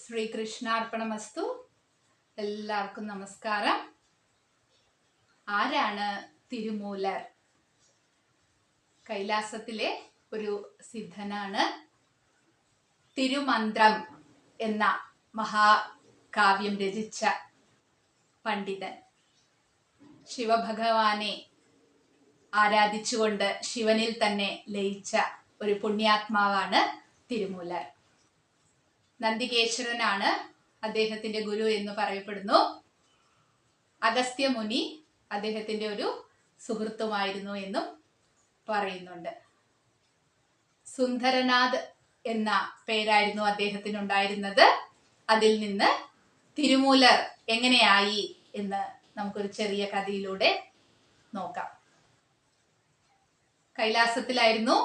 ശ്രീകൃഷ്ണാർപ്പണമസ്തു. എല്ലാവർക്കും നമസ്കാരം. ആരാണ് തിരുമൂലർ? കൈലാസത്തിലെ ഒരു സിദ്ധനാണ്. തിരുമന്ത്രം എന്ന മഹാകാവ്യം രചിച്ച പണ്ഡിതൻ. ശിവഭഗവാനെ ആരാധിച്ചുകൊണ്ട് ശിവനിൽ തന്നെ ലയിച്ച ഒരു പുണ്യാത്മാവാണ് തിരുമൂലർ. നന്ദികേശ്വരനാണ് അദ്ദേഹത്തിന്റെ ഗുരു എന്ന് പറയപ്പെടുന്നു. അഗസ്ത്യ മുനി അദ്ദേഹത്തിന്റെ ഒരു സുഹൃത്തുമായിരുന്നു എന്നും പറയുന്നുണ്ട്. സുന്ദരനാഥ് എന്ന പേരായിരുന്നു അദ്ദേഹത്തിന് ഉണ്ടായിരുന്നത് അതിൽ നിന്ന് തിരുമൂലർ എങ്ങനെയായി എന്ന് നമുക്കൊരു ചെറിയ കഥയിലൂടെ നോക്കാം. കൈലാസത്തിലായിരുന്നു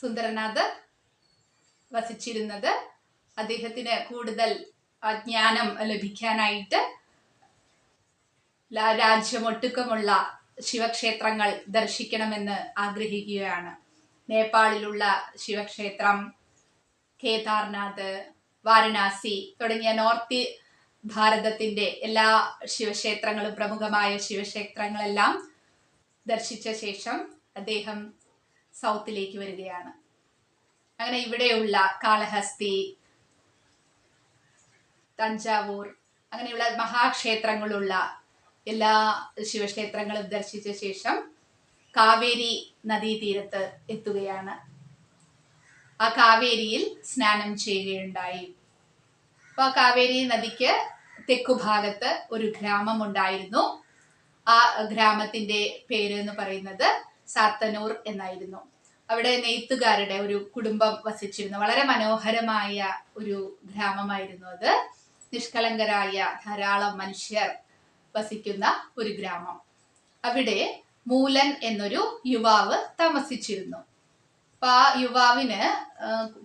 സുന്ദരനാഥ് വസിച്ചിരുന്നത്. അദ്ദേഹത്തിന് കൂടുതൽ ജ്ഞാനം ലഭിക്കാനായിട്ട് രാജ്യമൊട്ടുക്കമുള്ള ശിവക്ഷേത്രങ്ങൾ ദർശിക്കണമെന്ന് ആഗ്രഹിക്കുകയാണ്. നേപ്പാളിലുള്ള ശിവക്ഷേത്രം കേദാർനാഥ് വാരണാസി തുടങ്ങിയ നോർത്ത് ഭാരതത്തിന്റെ എല്ലാ ശിവക്ഷേത്രങ്ങളും പ്രമുഖമായ ശിവക്ഷേത്രങ്ങളെല്ലാം ദർശിച്ച ശേഷം അദ്ദേഹം സൗത്തിലേക്ക് വരികയാണ്. അങ്ങനെ ഇവിടെയുള്ള കാളഹസ്തി തഞ്ചാവൂർ അങ്ങനെയുള്ള മഹാക്ഷേത്രങ്ങളുള്ള എല്ലാ ശിവക്ഷേത്രങ്ങളും ദർശിച്ച ശേഷം കാവേരി നദീതീരത്ത് എത്തുകയാണ്. ആ കാവേരിയിൽ സ്നാനം ചെയ്യുകയുണ്ടായി. അപ്പൊ ആ കാവേരി നദിക്ക് തെക്കുഭാഗത്ത് ഒരു ഗ്രാമം ഉണ്ടായിരുന്നു ആ ഗ്രാമത്തിന്റെ പേര് എന്ന് പറയുന്നത് സാത്തനൂർ എന്നായിരുന്നു. അവിടെ നെയ്ത്തുകാരുടെ ഒരു കുടുംബം വസിച്ചിരുന്നു. വളരെ മനോഹരമായ ഒരു ഗ്രാമമായിരുന്നു അത്. നിഷ്കളങ്കരായ ധാരാളം മനുഷ്യർ വസിക്കുന്ന ഒരു ഗ്രാമം. അവിടെ മൂലൻ എന്നൊരു യുവാവ് താമസിച്ചിരുന്നു. അപ്പൊ ആ യുവാവിന്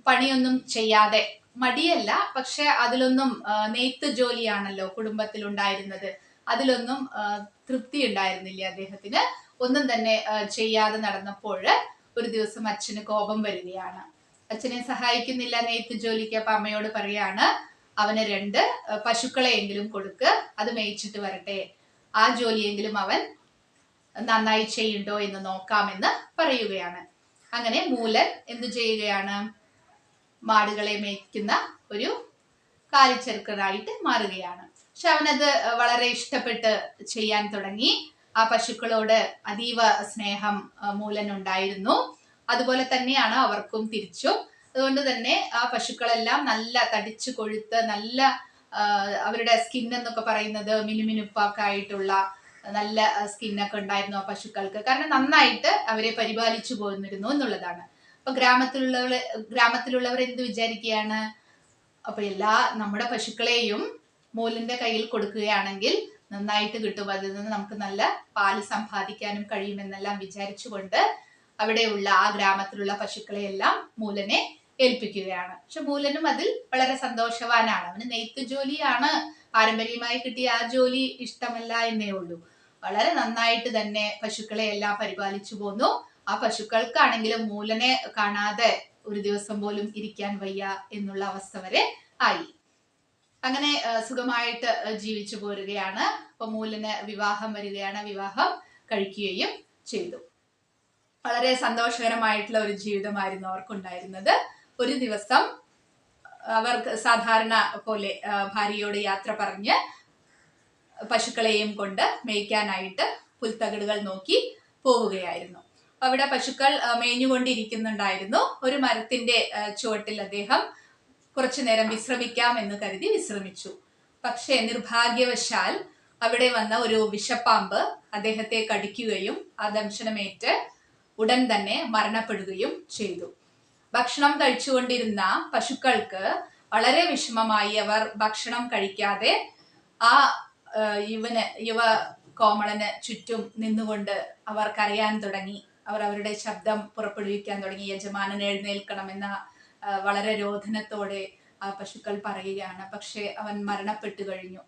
പണിയൊന്നും ചെയ്യാതെ മടിയല്ല പക്ഷെ അതിലൊന്നും നെയ്ത്ത് ജോലിയാണല്ലോ കുടുംബത്തിൽ ഉണ്ടായിരുന്നത് അതിലൊന്നും തൃപ്തി ഉണ്ടായിരുന്നില്ല അദ്ദേഹത്തിന്. ഒന്നും തന്നെ ചെയ്യാതെ നടന്നപ്പോൾ ഒരു ദിവസം അച്ഛന് കോപം വരികയാണ്. അച്ഛനെ സഹായിക്കുന്നില്ല നെയ്ത്ത് ജോലിക്ക് അപ്പൊ അമ്മയോട് പറയാണ് അവന് രണ്ട് പശുക്കളെയെങ്കിലും കൊടുക്ക് അത് മേയിച്ചിട്ട് വരട്ടെ. ആ ജോലിയെങ്കിലും അവൻ നന്നായി ചെയ്യണ്ടോ എന്ന് നോക്കാമെന്ന് പറയുകയാണ്. അങ്ങനെ മൂലൻ എന്തു ചെയ്യുകയാണ്? മാടുകളെ മേയ്ക്കുന്ന ഒരു കാലിച്ചെറുക്കനായിട്ട് മാറുകയാണ്. പക്ഷെ അവനത് വളരെ ഇഷ്ടപ്പെട്ട് ചെയ്യാൻ തുടങ്ങി. ആ പശുക്കളോട് അതീവ സ്നേഹം മൂലൻ ഉണ്ടായിരുന്നു. അതുപോലെ തന്നെയാണ് അവർക്കും തിരിച്ചും. അതുകൊണ്ട് തന്നെ ആ പശുക്കളെല്ലാം നല്ല തടിച്ചു കൊഴുത്ത് നല്ല അവരുടെ സ്കിൻ എന്നൊക്കെ പറയുന്നത് മിനുമിനുപ്പൊക്കെ ആയിട്ടുള്ള നല്ല സ്കിന്നൊക്കെ ഉണ്ടായിരുന്നു ആ പശുക്കൾക്ക്. കാരണം നന്നായിട്ട് അവരെ പരിപാലിച്ചു പോന്നിരുന്നു എന്നുള്ളതാണ്. അപ്പൊ ഗ്രാമത്തിലുള്ളവർ ഗ്രാമത്തിലുള്ളവർ എന്ത് വിചാരിക്കുകയാണ്? അപ്പൊ എല്ലാ നമ്മുടെ പശുക്കളെയും മൂലിന്റെ കയ്യിൽ കൊടുക്കുകയാണെങ്കിൽ നന്നായിട്ട് കിട്ടും. അതിൽ നിന്ന് നമുക്ക് നല്ല പാൽ സമ്പാദിക്കാനും കഴിയുമെന്നെല്ലാം വിചാരിച്ചുകൊണ്ട് അവിടെയുള്ള ആ ഗ്രാമത്തിലുള്ള പശുക്കളെയെല്ലാം മൂലനെ ഏൽപ്പിക്കുകയാണ്. പക്ഷെ മൂലനും അതിൽ വളരെ സന്തോഷവാനാണ്. അവന് നെയ്ത്ത് ജോലിയാണ്. പാരമ്പര്യമായി കിട്ടിയ ആ ജോലി ഇഷ്ടമല്ല എന്നേ ഉള്ളൂ. വളരെ നന്നായിട്ട് തന്നെ പശുക്കളെ എല്ലാം പരിപാലിച്ചു പോന്നു. ആ പശുക്കൾക്കാണെങ്കിലും മൂലനെ കാണാതെ ഒരു ദിവസം പോലും ഇരിക്കാൻ വയ്യ എന്നുള്ള അവസ്ഥ വരെ ആയി. അങ്ങനെ സുഖമായിട്ട് ജീവിച്ചു പോരുകയാണ്. അപ്പൊ മൂലന് വിവാഹം വരികയാണ്. വിവാഹം കഴിക്കുകയും ചെയ്തു. വളരെ സന്തോഷകരമായിട്ടുള്ള ഒരു ജീവിതമായിരുന്നു അവർക്കുണ്ടായിരുന്നത്. ഒരു ദിവസം അവർ സാധാരണ പോലെ ഭാര്യയോട് യാത്ര പറഞ്ഞ് പശുക്കളെയും കൊണ്ട് മേയ്ക്കാനായിട്ട് പുൽത്തകിടുകൾ നോക്കി പോവുകയായിരുന്നു. അവിടെ പശുക്കൾ മേഞ്ഞുകൊണ്ടിരിക്കുന്നുണ്ടായിരുന്നു. ഒരു മരത്തിന്റെ ചുവട്ടിൽ അദ്ദേഹം കുറച്ചു നേരം വിശ്രമിക്കാം എന്ന് കരുതി വിശ്രമിച്ചു. പക്ഷേ നിർഭാഗ്യവശാൽ അവിടെ വന്ന ഒരു വിഷപ്പാമ്പ് അദ്ദേഹത്തെ കടിക്കുകയും ആ ദംശനമേറ്റ് ഉടൻ തന്നെ മരണപ്പെടുകയും ചെയ്തു. ഭക്ഷണം കഴിച്ചുകൊണ്ടിരുന്ന പശുക്കൾക്ക് വളരെ വിഷമമായി അവർ ഭക്ഷണം കഴിക്കാതെ ആ യുവന് യുവ കോമളന് ചുറ്റും നിന്നുകൊണ്ട് അവർ കരയാൻ തുടങ്ങി. അവർ അവരുടെ ശബ്ദം പുറപ്പെടുവിക്കാൻ തുടങ്ങി. യജമാനൻ എഴുന്നേൽക്കണമെന്ന വളരെ രോധനത്തോടെ ആ പശുക്കൾ പറയുകയാണ്. പക്ഷെ അവൻ മരണപ്പെട്ടു കഴിഞ്ഞു.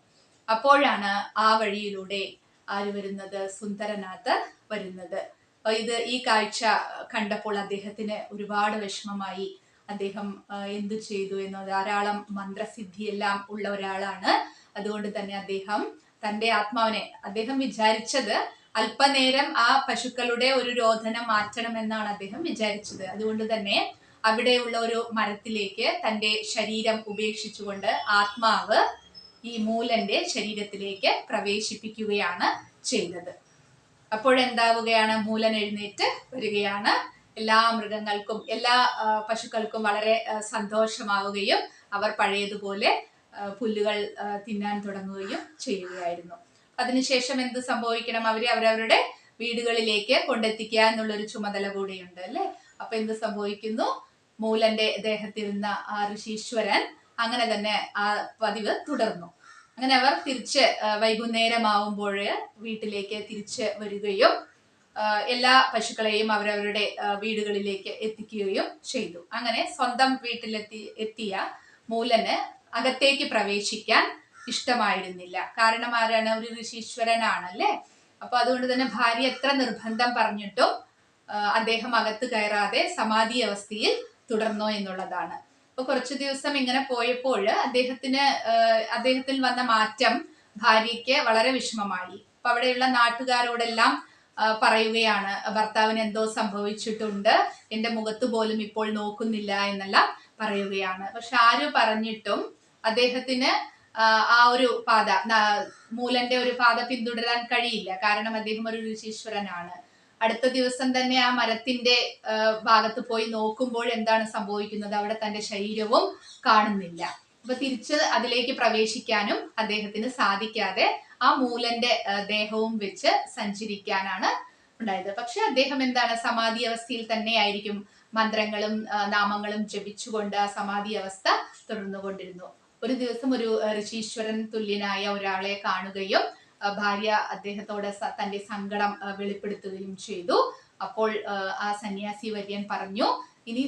അപ്പോഴാണ് ആ വഴിയിലൂടെ ആര് വരുന്നത്? സുന്ദരനാഥ് വരുന്നത്. ഇത് ഈ കാഴ്ച കണ്ടപ്പോൾ അദ്ദേഹത്തിന് ഒരുപാട് വിഷമമായി. അദ്ദേഹം എന്തു ചെയ്തു എന്ന് ധാരാളം മന്ത്രസിദ്ധിയെല്ലാം ഉള്ള ഒരാളാണ്. അതുകൊണ്ട് തന്നെ അദ്ദേഹം തന്റെ ആത്മാവിനെ അദ്ദേഹം വിചാരിച്ചത് അല്പനേരം ആ പശുക്കളുടെ ഒരു രോധനം മാറ്റണം എന്നാണ് അദ്ദേഹം വിചാരിച്ചത്. അതുകൊണ്ട് തന്നെ അവിടെയുള്ള ഒരു മരത്തിലേക്ക് തന്റെ ശരീരം ഉപേക്ഷിച്ചുകൊണ്ട് ആത്മാവ് ഈ മൂലന്റെ ശരീരത്തിലേക്ക് പ്രവേശിപ്പിക്കുകയാണ് ചെയ്തത്. അപ്പോഴെന്താവുകയാണ്? മൂലൻ എഴുന്നേറ്റ് വരികയാണ്. എല്ലാ മൃഗങ്ങൾക്കും എല്ലാ പശുക്കൾക്കും വളരെ സന്തോഷമാവുകയും അവർ പഴയതുപോലെ പുല്ലുകൾ തിന്നാൻ തുടങ്ങുകയും ചെയ്യുകയായിരുന്നു. അതിനുശേഷം എന്ത് സംഭവിക്കണം? അവരെ അവരവരുടെ വീടുകളിലേക്ക് കൊണ്ടെത്തിക്കുക എന്നുള്ളൊരു ചുമതല കൂടിയുണ്ട് അല്ലെ? അപ്പൊ എന്ത് സംഭവിക്കുന്നു? മൂലന്റെ ദേഹത്തിരുന്ന ആ ഋഷീശ്വരൻ അങ്ങനെ തന്നെ ആ പതിവ് തുടർന്നു. അങ്ങനെ അവർ തിരിച്ച് വൈകുന്നേരമാവുമ്പോൾ വീട്ടിലേക്ക് തിരിച്ച് വരികയും എല്ലാ പശുക്കളെയും അവരവരുടെ വീടുകളിലേക്ക് എത്തിക്കുകയും ചെയ്തു. അങ്ങനെ സ്വന്തം വീട്ടിലെത്തി എത്തിയ മൂലന് അകത്തേക്ക് പ്രവേശിക്കാൻ ഇഷ്ടമായിരുന്നില്ല. കാരണം ആരാണ്? ഒരു ഋഷീശ്വരനാണല്ലേ? അപ്പൊ അതുകൊണ്ട് തന്നെ ഭാര്യ എത്ര നിർബന്ധം പറഞ്ഞിട്ടും അദ്ദേഹം അകത്ത് കയറാതെ സമാധി അവസ്ഥയിൽ തുടർന്നു എന്നുള്ളതാണ്. കുറച്ചു ദിവസം ഇങ്ങനെ പോയപ്പോൾ അദ്ദേഹത്തിന് അദ്ദേഹത്തിൽ വന്ന മാറ്റം ഭാര്യയ്ക്ക് വളരെ വിഷമമായി. അപ്പൊ അവിടെയുള്ള നാട്ടുകാരോടെല്ലാം പറയുകയാണ് ഭർത്താവിന് എന്തോ സംഭവിച്ചിട്ടുണ്ട്. എന്റെ മുഖത്ത് പോലും ഇപ്പോൾ നോക്കുന്നില്ല എന്നെല്ലാം പറയുകയാണ്. പക്ഷെ ആര് പറഞ്ഞിട്ടും അദ്ദേഹത്തിന് ആ, ഒരു പാത മൂലന്റെ ഒരു പാത പിന്തുടരാൻ കഴിയില്ല. കാരണം അദ്ദേഹം ഒരു ഋഷീശ്വരനാണ്. അടുത്ത ദിവസം തന്നെ ആ മരത്തിന്റെ ഭാഗത്ത് പോയി നോക്കുമ്പോൾ എന്താണ് സംഭവിക്കുന്നത്? അവിടെ തന്റെ ശരീരവും കാണുന്നില്ല. അപ്പൊ തിരിച്ച് അതിലേക്ക് പ്രവേശിക്കാനും അദ്ദേഹത്തിന് സാധിക്കാതെ ആ മൂലന്റെ ദേഹവും വെച്ച് സഞ്ചരിക്കാനാണ് ഉണ്ടായത്. പക്ഷെ അദ്ദേഹം എന്താണ് സമാധി അവസ്ഥയിൽ തന്നെ ആയിരിക്കും. മന്ത്രങ്ങളും നാമങ്ങളും ജപിച്ചുകൊണ്ട് ആ സമാധി അവസ്ഥ തുടർന്നുകൊണ്ടിരുന്നു. ഒരു ദിവസം ഒരു ഋഷീശ്വരൻ തുല്യനായ ഒരാളെ കാണുകയും ഭാര്യ അദ്ദേഹത്തോട് തന്റെ സങ്കടം വെളിപ്പെടുത്തുകയും ചെയ്തു. അപ്പോൾ ആ, സന്യാസി വര്യൻ പറഞ്ഞു ഇനി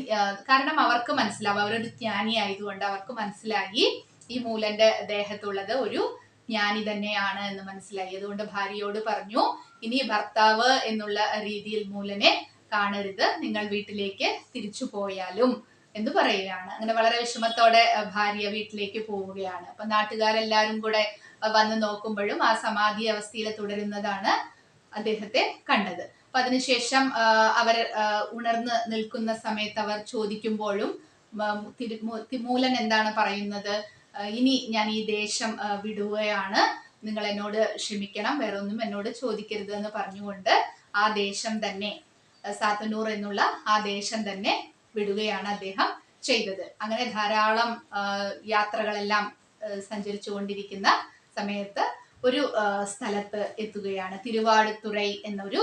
കാരണം അവർക്ക് മനസ്സിലാവും അവരൊരു ജ്ഞാനി ആയതുകൊണ്ട് അവർക്ക് മനസ്സിലായി ഈ മൂലന്റെ ദേഹത്തുള്ളത് ഒരു ജ്ഞാനി തന്നെയാണ് എന്ന് മനസ്സിലായി. അതുകൊണ്ട് ഭാര്യയോട് പറഞ്ഞു ഇനി ഭർത്താവ് എന്നുള്ള രീതിയിൽ മൂലനെ കാണരുത് നിങ്ങൾ വീട്ടിലേക്ക് തിരിച്ചു പോയാലും എന്ന് പറയുകയാണ്. അങ്ങനെ വളരെ വിഷമത്തോടെ ഭാര്യ വീട്ടിലേക്ക് പോവുകയാണ്. അപ്പൊ നാട്ടുകാരെല്ലാരും കൂടെ വന്ന് നോക്കുമ്പോഴും ആ സമാധി അവസ്ഥയിൽ തുടരുന്നതാണ് അദ്ദേഹത്തെ കണ്ടത്. അപ്പൊ അതിനുശേഷം അവർ ഉണർന്ന് നിൽക്കുന്ന സമയത്ത് അവർ ചോദിക്കുമ്പോഴും ആ, തിരു- മൂ- തി- മൂലൻ എന്താണ് പറയുന്നത്? ഇനി ഞാൻ ഈ ദേശം വിടുകയാണ്. നിങ്ങൾ എന്നോട് ക്ഷമിക്കണം. വേറെ ഒന്നും എന്നോട് ചോദിക്കരുത് എന്ന് പറഞ്ഞുകൊണ്ട് ആ ദേശം തന്നെ സാത്തന്നൂർ എന്നുള്ള ആ ദേശം തന്നെ വിടുകയാണ് അദ്ദേഹം ചെയ്തത്. അങ്ങനെ ധാരാളം യാത്രകളെല്ലാം സഞ്ചരിച്ചു കൊണ്ടിരിക്കുന്ന സമയത്ത് ഒരു സ്ഥലത്ത് എത്തുകയാണ്. തിരുവാടുത്തുറൈ എന്നൊരു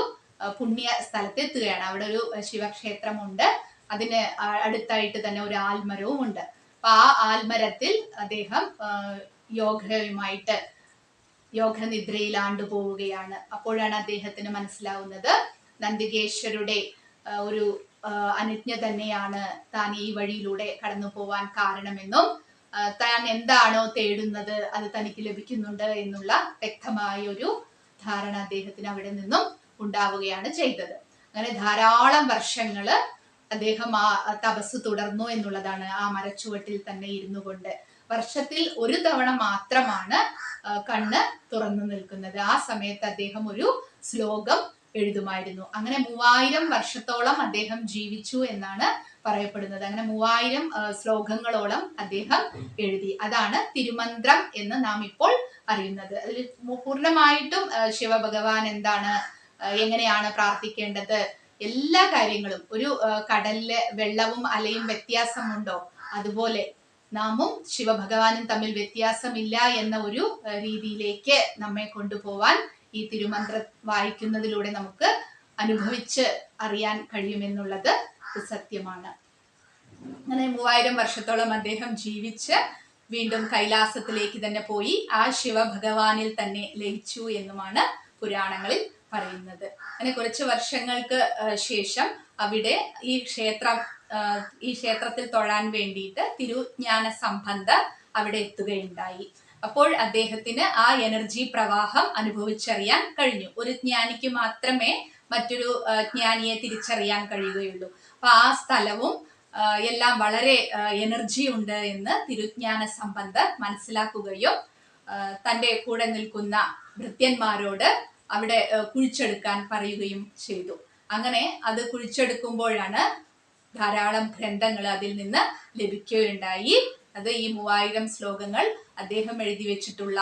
പുണ്യ സ്ഥലത്ത് എത്തുകയാണ്. അവിടെ ഒരു ശിവക്ഷേത്രമുണ്ട്. അതിന് അടുത്തായിട്ട് തന്നെ ഒരു ആൽമരവും ഉണ്ട്. അപ്പൊ ആ ആൽമരത്തിൽ അദ്ദേഹം യോഗയുമായിട്ട് യോഗനിദ്രയിലാണ്ടു പോവുകയാണ്. അപ്പോഴാണ് അദ്ദേഹത്തിന് മനസ്സിലാവുന്നത് നന്ദികേശ്വരുടെ ഒരു അനുജ്ഞ തന്നെയാണ് താൻ ഈ വഴിയിലൂടെ കടന്നു പോവാൻ കാരണമെന്നും താൻ എന്താണോ തേടുന്നത് അത് തനിക്ക് ലഭിക്കുന്നുണ്ട് എന്നുള്ള വ്യക്തമായ ഒരു ധാരണ അദ്ദേഹത്തിന് അവിടെ നിന്നും ഉണ്ടാവുകയാണ് ചെയ്തത്. അങ്ങനെ ധാരാളം വർഷങ്ങൾ അദ്ദേഹം ആ തപസ് തുടർന്നു എന്നുള്ളതാണ് ആ മരച്ചുവട്ടിൽ തന്നെ ഇരുന്നു കൊണ്ട്. വർഷത്തിൽ ഒരു തവണ മാത്രമാണ് കണ്ണ് തുറന്നു നിൽക്കുന്നത്. ആ സമയത്ത് അദ്ദേഹം ഒരു ശ്ലോകം എഴുതുമായിരുന്നു. അങ്ങനെ മൂവായിരം വർഷത്തോളം അദ്ദേഹം ജീവിച്ചു എന്നാണ് പറയപ്പെടുന്നത്. അങ്ങനെ മൂവായിരം ശ്ലോകങ്ങളോളം അദ്ദേഹം എഴുതി. അതാണ് തിരുമന്ത്രം എന്ന് നാം ഇപ്പോൾ അറിയുന്നത്. അതിൽ പൂർണമായിട്ടും ശിവഭഗവാൻ എന്താണ് എങ്ങനെയാണ് പ്രാർത്ഥിക്കേണ്ടത്? എല്ലാ കാര്യങ്ങളും ഒരു കടലിലെ വെള്ളവും അലയും വ്യത്യാസമുണ്ടോ? അതുപോലെ നാമും ശിവഭഗവാനും തമ്മിൽ വ്യത്യാസമില്ല എന്ന ഒരു രീതിയിലേക്ക് നമ്മെ കൊണ്ടുപോവാൻ ഈ തിരുമന്ത്ര വായിക്കുന്നതിലൂടെ നമുക്ക് അനുഭവിച്ച് അറിയാൻ കഴിയുമെന്നുള്ളത് സത്യമാണ്. അങ്ങനെ മൂവായിരം വർഷത്തോളം അദ്ദേഹം ജീവിച്ച് വീണ്ടും കൈലാസത്തിലേക്ക് തന്നെ പോയി. ആ ശിവഭഗവാനിൽ തന്നെ ലയിച്ചു എന്നുമാണ് പുരാണങ്ങളിൽ പറയുന്നത്. അങ്ങനെ കുറച്ച് വർഷങ്ങൾക്ക് ശേഷം അവിടെ ഈ ക്ഷേത്രം ഈ ക്ഷേത്രത്തിൽ തൊഴാൻ വേണ്ടിയിട്ട് തിരുജ്ഞാന സംബന്ധ അവിടെ എത്തുകയുണ്ടായി. അപ്പോൾ അദ്ദേഹത്തിന് ആ എനർജി പ്രവാഹം അനുഭവിച്ചറിയാൻ കഴിഞ്ഞു. ഒരു ജ്ഞാനിക്ക് മാത്രമേ മറ്റൊരു ജ്ഞാനിയെ തിരിച്ചറിയാൻ കഴിയുകയുള്ളൂ. അപ്പൊ ആ സ്ഥലവും എല്ലാം വളരെ എനർജി ഉണ്ട് എന്ന് തിരുജ്ഞാന സംബന്ധ മനസ്സിലാക്കുകയും തന്റെ കൂടെ നിൽക്കുന്ന ഭൃത്യന്മാരോട് അവിടെ കുഴിച്ചെടുക്കാൻ പറയുകയും ചെയ്തു. അങ്ങനെ അത് കുഴിച്ചെടുക്കുമ്പോഴാണ് ധാരാളം ഗ്രന്ഥങ്ങൾ അതിൽ നിന്ന് ലഭിക്കുകയുണ്ടായി. അത് ഈ മൂവായിരം ശ്ലോകങ്ങൾ അദ്ദേഹം എഴുതി വെച്ചിട്ടുള്ള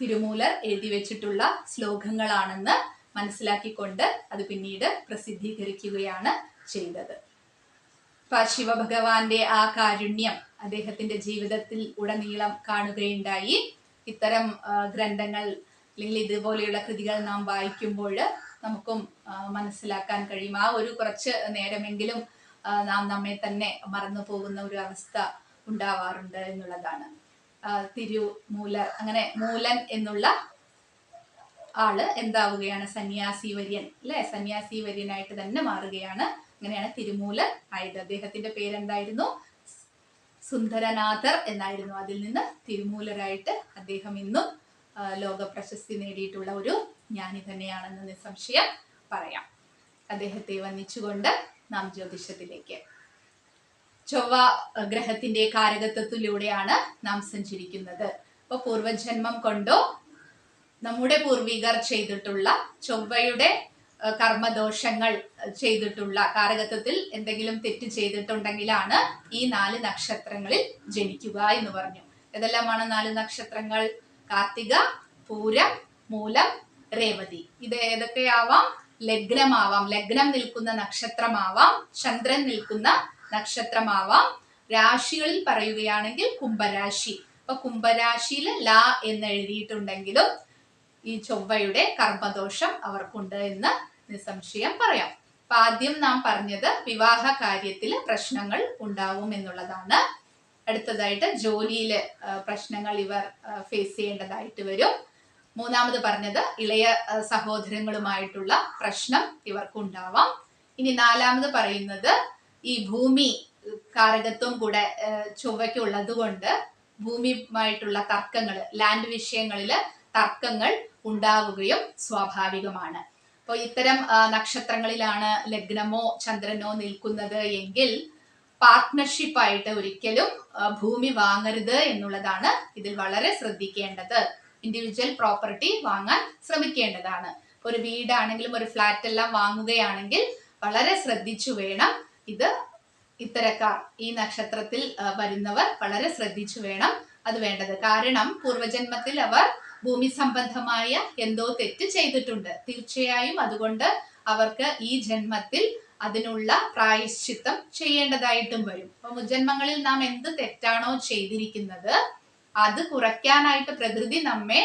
തിരുമൂലർ എഴുതി വെച്ചിട്ടുള്ള ശ്ലോകങ്ങളാണെന്ന് മനസ്സിലാക്കിക്കൊണ്ട് അത് പിന്നീട് പ്രസിദ്ധീകരിക്കുകയാണ് ചെയ്തത്. ശിവഭഗവാന്റെ ആ കാരുണ്യം അദ്ദേഹത്തിന്റെ ജീവിതത്തിൽ ഉടനീളം കാണുകയുണ്ടായി. ഇത്തരം ഗ്രന്ഥങ്ങൾ അല്ലെങ്കിൽ ഇതുപോലെയുള്ള കൃതികൾ നാം വായിക്കുമ്പോൾ നമുക്കും മനസ്സിലാക്കാൻ കഴിയും. ആ ഒരു കുറച്ച് നേരമെങ്കിലും നാം നമ്മെ തന്നെ മറന്നു പോകുന്ന ഒരു അവസ്ഥ ഉണ്ടാവാറുണ്ട് എന്നുള്ളതാണ്. ആ, തിരുമൂലർ അങ്ങനെ മൂലൻ എന്നുള്ള ആൾ എന്താവുകയാണ്? സന്യാസി വര്യൻ അല്ലെ? സന്യാസി വര്യനായിട്ട് തന്നെ മാറുകയാണ്. അങ്ങനെയാണ് തിരുമൂലൻ ആയത്. അദ്ദേഹത്തിന്റെ പേരെന്തായിരുന്നു? സുന്ദരനാഥർ എന്നായിരുന്നു. അതിൽ നിന്ന് തിരുമൂലരായിട്ട് അദ്ദേഹം ഇന്നും ലോക പ്രശസ്തി നേടിയിട്ടുള്ള ഒരു ജ്ഞാനി തന്നെയാണെന്ന് നിസ്സംശയം പറയാം. അദ്ദേഹത്തെ വന്നിച്ചുകൊണ്ട് നാം ജ്യോതിഷത്തിലേക്ക് ചൊവ്വ ഗ്രഹത്തിന്റെ കാരകത്വത്തിലൂടെയാണ് നാം സഞ്ചരിക്കുന്നത്. അപ്പൊ പൂർവജന്മം കൊണ്ടോ നമ്മുടെ പൂർവികർ ചെയ്തിട്ടുള്ള ചൊവ്വയുടെ കർമ്മദോഷങ്ങൾ ചെയ്തിട്ടുള്ള കാരകത്വത്തിൽ എന്തെങ്കിലും തെറ്റ് ചെയ്തിട്ടുണ്ടെങ്കിലാണ് ഈ നാല് നക്ഷത്രങ്ങളിൽ ജനിക്കുക എന്ന് പറഞ്ഞു. ഏതെല്ലാമാണ് നാല് നക്ഷത്രങ്ങൾ. കാർത്തിക പൂരം മൂലം രേവതി. ഇത് ഏതൊക്കെയാവാം? ലഗ്നമാവാം. ലഗ്നം നിൽക്കുന്ന നക്ഷത്രമാവാം. ചന്ദ്രൻ നിൽക്കുന്ന നക്ഷത്രമാവാം. രാശികളിൽ പറയുകയാണെങ്കിൽ കുംഭരാശി. അപ്പൊ കുംഭരാശിയിൽ ല എന്ന് എഴുതിയിട്ടുണ്ടെങ്കിലും ഈ ചൊവ്വയുടെ കർമ്മദോഷം അവർക്കുണ്ട് എന്ന് നിസ്സംശയം പറയാം. അപ്പൊ ആദ്യം നാം പറഞ്ഞത് വിവാഹ കാര്യത്തിൽ പ്രശ്നങ്ങൾ ഉണ്ടാവും എന്നുള്ളതാണ്. അടുത്തതായിട്ട് ജോലിയിൽ പ്രശ്നങ്ങൾ ഇവർ ഫേസ് ചെയ്യേണ്ടതായിട്ട് വരും. മൂന്നാമത് പറഞ്ഞത് ഇളയ സഹോദരങ്ങളുമായിട്ടുള്ള പ്രശ്നം ഇവർക്കുണ്ടാവാം. ഇനി നാലാമത് പറയുന്നത് ഈ ഭൂമി കാരകത്വം കൂടെ ചൊവ്വയ്ക്കുള്ളത് കൊണ്ട് ഭൂമിയുമായിട്ടുള്ള തർക്കങ്ങൾ ലാൻഡ് വിഷയങ്ങളിൽ തർക്കങ്ങൾ ഉണ്ടാവുകയും സ്വാഭാവികമാണ്. അപ്പോൾ ഇത്തരം നക്ഷത്രങ്ങളിലാണ് ലഗ്നമോ ചന്ദ്രനോ നിൽക്കുന്നത് എങ്കിൽ പാർട്ട്ണർഷിപ്പായിട്ട് ഒരിക്കലും ഭൂമി വാങ്ങരുത് എന്നുള്ളതാണ് ഇതിൽ വളരെ ശ്രദ്ധിക്കേണ്ടത്. ഇൻഡിവിജ്വൽ പ്രോപ്പർട്ടി വാങ്ങാൻ ശ്രമിക്കേണ്ടതാണ്. ഒരു വീടാണെങ്കിലും ഒരു ഫ്ലാറ്റ് എല്ലാം വാങ്ങുകയാണെങ്കിൽ വളരെ ശ്രദ്ധിച്ചു വേണം ഇത് ഇത്തരക്കാർ ഈ നക്ഷത്രത്തിൽ വരുന്നവർ വളരെ ശ്രദ്ധിച്ചു വേണം അത് വേണ്ടത്. കാരണം പൂർവജന്മത്തിൽ അവർ ഭൂമി സംബന്ധമായ എന്തോ തെറ്റ് ചെയ്തിട്ടുണ്ട്. തീർച്ചയായും അതുകൊണ്ട് അവർക്ക് ഈ ജന്മത്തിൽ അതിനുള്ള പ്രായശ്ചിത്തം ചെയ്യേണ്ടതായിട്ടും വരും. അപ്പൊ മുജന്മങ്ങളിൽ നാം എന്ത് തെറ്റാണോ ചെയ്തിരിക്കുന്നത് അത് കുറയ്ക്കാനായിട്ട് പ്രകൃതി നമ്മെ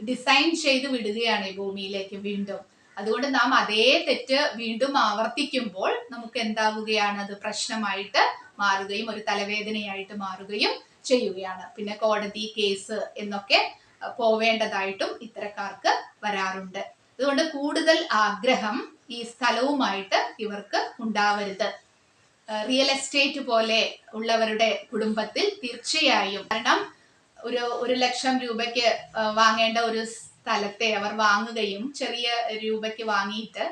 ഡിസൈൻ ചെയ്ത് വിടുകയാണ് ഈ ഭൂമിയിലേക്ക് വീണ്ടും. അതുകൊണ്ട് നാം അതേ തെറ്റ് വീണ്ടും ആവർത്തിക്കുമ്പോൾ നമുക്ക് എന്താവുകയാണ് അത് പ്രശ്നമായിട്ട് മാറുകയും ഒരു തലവേദനയായിട്ട് മാറുകയും ചെയ്യുകയാണ്. പിന്നെ കോടതി കേസ് എന്നൊക്കെ പോവേണ്ടതായിട്ടും ഇത്തരക്കാർക്ക് വരാറുണ്ട്. അതുകൊണ്ട് കൂടുതൽ ആഗ്രഹം ഈ സ്ഥലവുമായിട്ട് ഇവർക്ക് ഉണ്ടാവരുത്. റിയൽ എസ്റ്റേറ്റ് പോലെ ഉള്ളവരുടെ കുടുംബത്തിൽ തീർച്ചയായും കാരണം ഒരു ഒരു ലക്ഷം രൂപയ്ക്ക് വാങ്ങേണ്ട ഒരു സ്ഥലത്തെ അവർ വാങ്ങുകയും ചെറിയ രൂപയ്ക്ക് വാങ്ങിയിട്ട്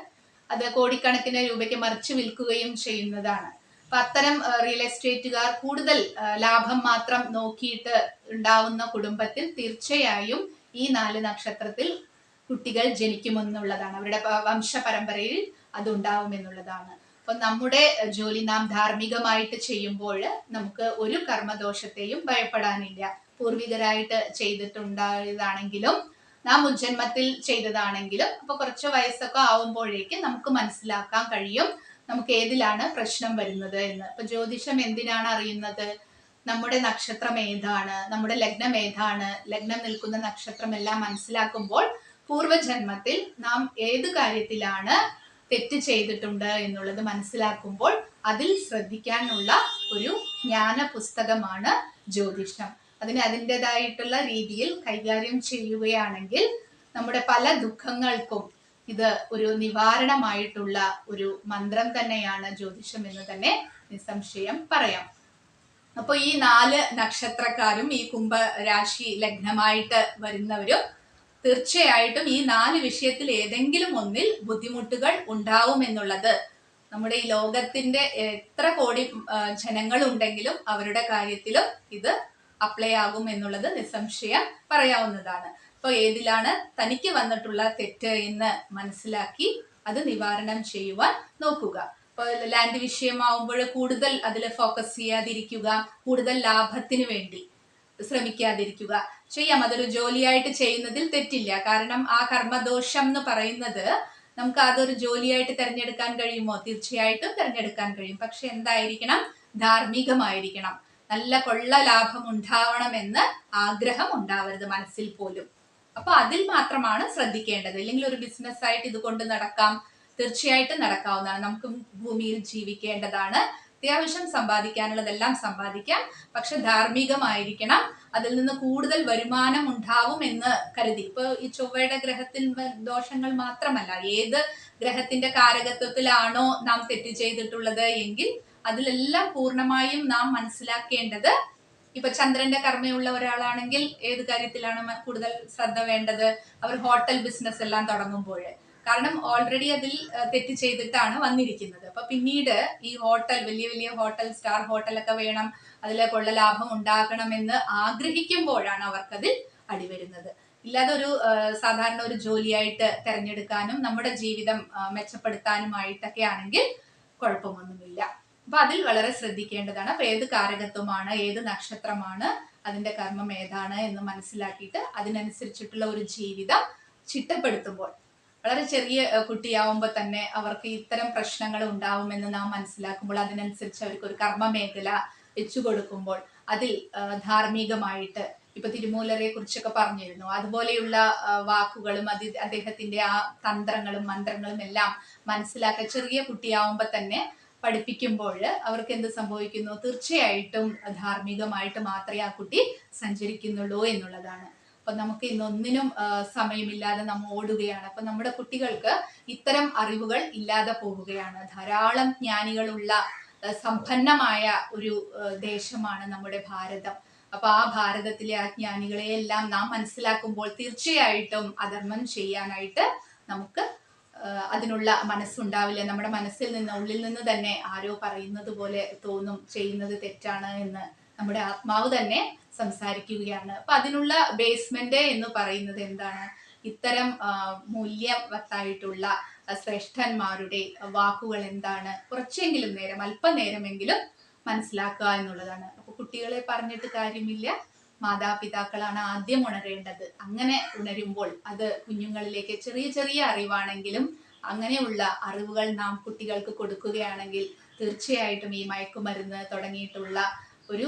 അത് കോടിക്കണക്കിന് രൂപയ്ക്ക് മറിച്ച് വിൽക്കുകയും ചെയ്യുന്നതാണ്. അപ്പൊ അത്തരം റിയൽ എസ്റ്റേറ്റുകാർ കൂടുതൽ ലാഭം മാത്രം നോക്കിയിട്ട് ഉണ്ടാവുന്ന കുടുംബത്തിൽ തീർച്ചയായും ഈ നാല് നക്ഷത്രത്തിൽ കുട്ടികൾ ജനിക്കുമെന്നുള്ളതാണ്. അവരുടെ വംശപരമ്പരയിൽ അത് ഉണ്ടാവുമെന്നുള്ളതാണ് അപ്പൊ നമ്മുടെ ജോലി നാം ധാർമ്മികമായിട്ട് ചെയ്യുമ്പോൾ നമുക്ക് ഒരു കർമ്മദോഷത്തെയും ഭയപ്പെടാനില്ല. പൂർവികരായിട്ട് ചെയ്തിട്ടുണ്ടായതാണെങ്കിലും നാം മുജ്ജന്മത്തിൽ ചെയ്തതാണെങ്കിലും അപ്പൊ കുറച്ച് വയസ്സൊക്കെ ആവുമ്പോഴേക്ക് നമുക്ക് മനസ്സിലാക്കാൻ കഴിയും നമുക്ക് ഏതിലാണ് പ്രശ്നം വരുന്നത് എന്ന്. അപ്പൊ ജ്യോതിഷം എന്തിനാണ് അറിയുന്നത്? നമ്മുടെ നക്ഷത്രം ഏതാണ്? നമ്മുടെ ലഗ്നം ഏതാണ്? ലഗ്നം നിൽക്കുന്ന നക്ഷത്രം എല്ലാം മനസ്സിലാക്കുമ്പോൾ പൂർവജന്മത്തിൽ നാം ഏത് കാര്യത്തിലാണ് തെറ്റ് ചെയ്തിട്ടുണ്ട് എന്നുള്ളത് മനസ്സിലാക്കുമ്പോൾ അതിൽ ശ്രദ്ധിക്കാനുള്ള ഒരു ജ്ഞാന പുസ്തകമാണ് ജ്യോതിഷം. അതിന് അതിന്റെതായിട്ടുള്ള രീതിയിൽ കൈകാര്യം ചെയ്യുകയാണെങ്കിൽ നമ്മുടെ പല ദുഃഖങ്ങൾക്കും ഇത് ഒരു നിവാരണമായിട്ടുള്ള ഒരു മന്ത്രം തന്നെയാണ് ജ്യോതിഷം എന്ന് തന്നെ നിസ്സംശയം പറയാം. അപ്പോൾ ഈ നാല് നക്ഷത്രക്കാരും ഈ കുംഭരാശി ലഗ്നമായിട്ട് വരുന്നവരും തീർച്ചയായിട്ടും ഈ നാല് വിഷയത്തിൽ ഏതെങ്കിലും ഒന്നിൽ ബുദ്ധിമുട്ടുകൾ ഉണ്ടാവുമെന്നുള്ളത് നമ്മുടെ ഈ ലോകത്തിന്റെ എത്ര കോടി ജനങ്ങളുണ്ടെങ്കിലും അവരുടെ കാര്യത്തിലും ഇത് അപ്ലൈ ആകും എന്നുള്ളത് നിസ്സംശയം പറയാവുന്നതാണ്. അപ്പോൾ ഏതിലാണ് തനിക്ക് വന്നിട്ടുള്ള തെറ്റ് എന്ന് മനസ്സിലാക്കി അത് നിവാരണം ചെയ്യുവാൻ നോക്കുക. ഇപ്പോൾ ലാൻഡ് വിഷയമാവുമ്പോൾ കൂടുതൽ അതിൽ ഫോക്കസ് ചെയ്യാതിരിക്കുക കൂടുതൽ ലാഭത്തിന് വേണ്ടി ശ്രമിക്കാതിരിക്കുക. ചെയ്യാം അതൊരു ജോലിയായിട്ട് ചെയ്യുന്നതിൽ തെറ്റില്ല. കാരണം ആ കർമ്മദോഷം എന്ന് പറയുന്നത് നമുക്ക് അതൊരു ജോലിയായിട്ട് തിരഞ്ഞെടുക്കാൻ കഴിയുമോ? തീർച്ചയായിട്ടും തിരഞ്ഞെടുക്കാൻ കഴിയും. പക്ഷെ എന്തായിരിക്കണം? ധാർമ്മികമായിരിക്കണം. നല്ല കൊള്ള ലാഭം ഉണ്ടാവണമെന്ന് ആഗ്രഹം ഉണ്ടാവരുത് മനസ്സിൽ പോലും. അപ്പൊ അതിൽ മാത്രമാണ് ശ്രദ്ധിക്കേണ്ടത്. ഇല്ലെങ്കിൽ ഒരു ബിസിനസ് ആയിട്ട് ഇത് കൊണ്ട് നടക്കാം. തീർച്ചയായിട്ടും നടക്കാവുന്നതാണ്. നമുക്ക് ഭൂമിയിൽ ജീവിക്കേണ്ടതാണ്. അത്യാവശ്യം സമ്പാദിക്കാനുള്ളതെല്ലാം സമ്പാദിക്കാം. പക്ഷെ ധാർമ്മികമായിരിക്കണം. അതിൽ നിന്ന് കൂടുതൽ വരുമാനം ഉണ്ടാവും എന്ന് കരുതി. ഇപ്പൊ ഈ ചൊവ്വയുടെ ഗ്രഹത്തിൽ ദോഷങ്ങൾ മാത്രമല്ല. ഏത് ഗ്രഹത്തിന്റെ കാരകത്വത്തിലാണോ നാം തെറ്റ് ചെയ്തിട്ടുള്ളത് എങ്കിൽ അതിലെല്ലാം പൂർണമായും നാം മനസ്സിലാക്കേണ്ടത് ഇപ്പൊ ചന്ദ്രന്റെ കർമ്മയുള്ള ഒരാളാണെങ്കിൽ ഏത് കാര്യത്തിലാണ് കൂടുതൽ ശ്രദ്ധ വേണ്ടത്? അവർ ഹോട്ടൽ ബിസിനസ് എല്ലാം തുടങ്ങുമ്പോൾ. കാരണം ഓൾറെഡി അതിൽ തെറ്റ് ചെയ്തിട്ടാണ് വന്നിരിക്കുന്നത്. അപ്പൊ പിന്നീട് ഈ ഹോട്ടൽ വലിയ വലിയ ഹോട്ടൽ സ്റ്റാർ ഹോട്ടലൊക്കെ വേണം അതിലേക്കുള്ള കൊള്ള ലാഭം ഉണ്ടാകണമെന്ന് ആഗ്രഹിക്കുമ്പോഴാണ് അവർക്കതിൽ അടിവരുന്നത് ഇല്ലാതെ ഒരു സാധാരണ ഒരു ജോലിയായിട്ട് തെരഞ്ഞെടുക്കാനും നമ്മുടെ ജീവിതം മെച്ചപ്പെടുത്താനുമായിട്ടൊക്കെ ആണെങ്കിൽ കുഴപ്പമൊന്നുമില്ല. അപ്പൊ അതിൽ വളരെ ശ്രദ്ധിക്കേണ്ടതാണ്. അപ്പൊ ഏത് കാരകത്വമാണ് ഏത് നക്ഷത്രമാണ് അതിന്റെ കർമ്മം ഏതാണ് എന്ന് മനസ്സിലാക്കിയിട്ട് അതിനനുസരിച്ചിട്ടുള്ള ഒരു ജീവിതം ചിട്ടപ്പെടുത്തുമ്പോൾ. വളരെ ചെറിയ കുട്ടിയാവുമ്പോൾ തന്നെ അവർക്ക് ഇത്തരം പ്രശ്നങ്ങൾ ഉണ്ടാവുമെന്ന് നാം മനസ്സിലാക്കുമ്പോൾ അതിനനുസരിച്ച് അവർക്ക് ഒരു കർമ്മ മേഖല വെച്ചു കൊടുക്കുമ്പോൾ അതിൽ ധാർമ്മികമായിട്ട് ഇപ്പൊ തിരുമൂലരെ കുറിച്ചൊക്കെ പറഞ്ഞിരുന്നു. അതുപോലെയുള്ള വാക്കുകളും അതി അദ്ദേഹത്തിന്റെ ആ തന്ത്രങ്ങളും മന്ത്രങ്ങളും എല്ലാം മനസ്സിലാക്കാൻ ചെറിയ കുട്ടിയാവുമ്പോൾ തന്നെ പഠിപ്പിക്കുമ്പോൾ അവർക്ക് എന്ത് സംഭവിക്കുന്നു? തീർച്ചയായിട്ടും ധാർമ്മികമായിട്ട് മാത്രമേ ആ കുട്ടി സഞ്ചരിക്കുന്നുള്ളൂ എന്നുള്ളതാണ്. അപ്പൊ നമുക്ക് ഇന്നൊന്നിനും സമയമില്ലാതെ നമ്മൾ ഓടുകയാണ്. അപ്പൊ നമ്മുടെ കുട്ടികൾക്ക് ഇത്തരം അറിവുകൾ ഇല്ലാതെ പോവുകയാണ് ധാരാളം ജ്ഞാനികളുള്ള സമ്പന്നമായ ഒരു ദേശമാണ് നമ്മുടെ ഭാരതം. അപ്പൊ ആ ഭാരതത്തിലെ ആ ജ്ഞാനികളെയെല്ലാം നാം മനസ്സിലാക്കുമ്പോൾ തീർച്ചയായിട്ടും അധർമ്മം ചെയ്യാനായിട്ട് നമുക്ക് അതിനുള്ള മനസ്സുണ്ടാവില്ല. നമ്മുടെ മനസ്സിൽ നിന്ന് ഉള്ളിൽ നിന്ന് തന്നെ ആരോ പറയുന്നത് പോലെ തോന്നും ചെയ്യുന്നത് തെറ്റാണ് എന്ന് നമ്മുടെ ആത്മാവ് തന്നെ സംസാരിക്കുകയാണ്. അപ്പൊ അതിനുള്ള ബേസ്മെന്റ് എന്ന് പറയുന്നത് എന്താണ്? ഇത്തരം മൂല്യവത്തായിട്ടുള്ള ശ്രേഷ്ഠന്മാരുടെ വാക്കുകൾ എന്താണ്? കുറച്ചെങ്കിലും നേരം അല്പനേരമെങ്കിലും മനസ്സിലാക്കുക എന്നുള്ളതാണ്. അപ്പൊ കുട്ടികളെ പറഞ്ഞിട്ട് കാര്യമില്ല. മാതാപിതാക്കളാണ് ആദ്യം ഉണരേണ്ടത്. അങ്ങനെ ഉണരുമ്പോൾ അത് കുഞ്ഞുങ്ങളിലേക്ക് ചെറിയ ചെറിയ അറിവാണെങ്കിലും അങ്ങനെയുള്ള അറിവുകൾ നാം കുട്ടികൾക്ക് കൊടുക്കുകയാണെങ്കിൽ തീർച്ചയായിട്ടും ഈ മയക്കുമരുന്ന് തുടങ്ങിയിട്ടുള്ള ഒരു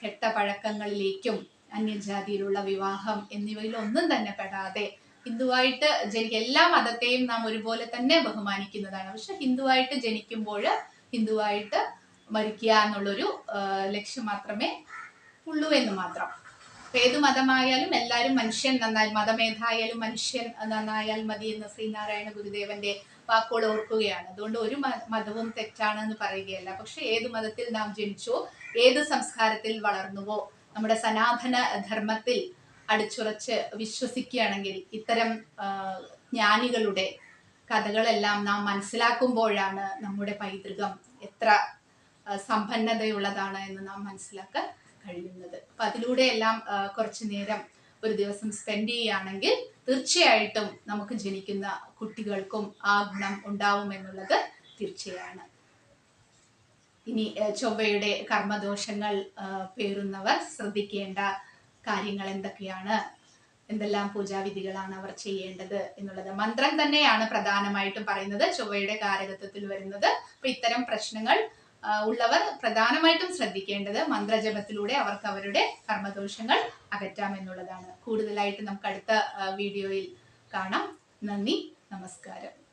കെട്ട പഴക്കങ്ങളിലേക്കും അന്യജാതിയിലുള്ള വിവാഹം എന്നിവയിൽ ഒന്നും തന്നെ പെടാതെ ഹിന്ദുവായിട്ട് ജനിക്ക എല്ലാ മതത്തെയും നാം ഒരുപോലെ തന്നെ ബഹുമാനിക്കുന്നതാണ്. പക്ഷെ ഹിന്ദുവായിട്ട് ജനിക്കുമ്പോൾ ഹിന്ദുവായിട്ട് മരിക്കുക എന്നുള്ളൊരു ലക്ഷ്യം മാത്രമേ ഉള്ളൂ എന്ന് മാത്രം. ഏത് മതമായാലും എല്ലാവരും മനുഷ്യൻ നന്നായി മതമേധായാലും മനുഷ്യൻ നന്നായാൽ മതി എന്ന ശ്രീനാരായണ ഗുരുദേവന്റെ വാക്കുകൾ ഓർക്കുകയാണ്. അതുകൊണ്ട് ഒരു മതവും തെറ്റാണെന്ന് പറയുകയല്ല. പക്ഷെ ഏത് മതത്തിൽ നാം ജനിച്ചോ ഏത് സംസ്കാരത്തിൽ വളർന്നുവോ നമ്മുടെ സനാതന ധർമ്മത്തിൽ അടിച്ചുറച്ച് വിശ്വസിക്കുകയാണെങ്കിൽ ഇത്തരം ജ്ഞാനികളുടെ കഥകളെല്ലാം നാം മനസ്സിലാക്കുമ്പോഴാണ് നമ്മുടെ പൈതൃകം എത്ര സമ്പന്നതയുള്ളതാണ് എന്ന് നാം മനസ്സിലാക്കാൻ കഴിയുന്നത്. അപ്പൊ അതിലൂടെ എല്ലാം കുറച്ചു നേരം ഒരു ദിവസം സ്പെൻഡ് ചെയ്യുകയാണെങ്കിൽ തീർച്ചയായിട്ടും നമുക്ക് ജനിക്കുന്ന കുട്ടികൾക്കും ആ ഗുണം ഉണ്ടാവുമെന്നുള്ളത് തീർച്ചയാണ്. ഇനി ചൊവ്വയുടെ കർമ്മദോഷങ്ങൾ പേറുന്നവർ ശ്രദ്ധിക്കേണ്ട കാര്യങ്ങൾ എന്തൊക്കെയാണ്? എന്തെല്ലാം പൂജാവിധികളാണ് അവർ ചെയ്യേണ്ടത് എന്നുള്ളത് മന്ത്രം തന്നെയാണ് പ്രധാനമായിട്ടും പറയുന്നത്. ചൊവ്വയുടെ കാരകത്വത്തിൽ വരുന്നത്. അപ്പൊ ഇത്തരം പ്രശ്നങ്ങൾ ഉള്ളവർ പ്രധാനമായിട്ടും ശ്രദ്ധിക്കേണ്ടത് മന്ത്രജപത്തിലൂടെ അവർക്ക് അവരുടെ കർമ്മദോഷങ്ങൾ അകറ്റാം എന്നുള്ളതാണ്. കൂടുതലായിട്ട് നമുക്ക് അടുത്ത വീഡിയോയിൽ കാണാം. നന്ദി നമസ്കാരം.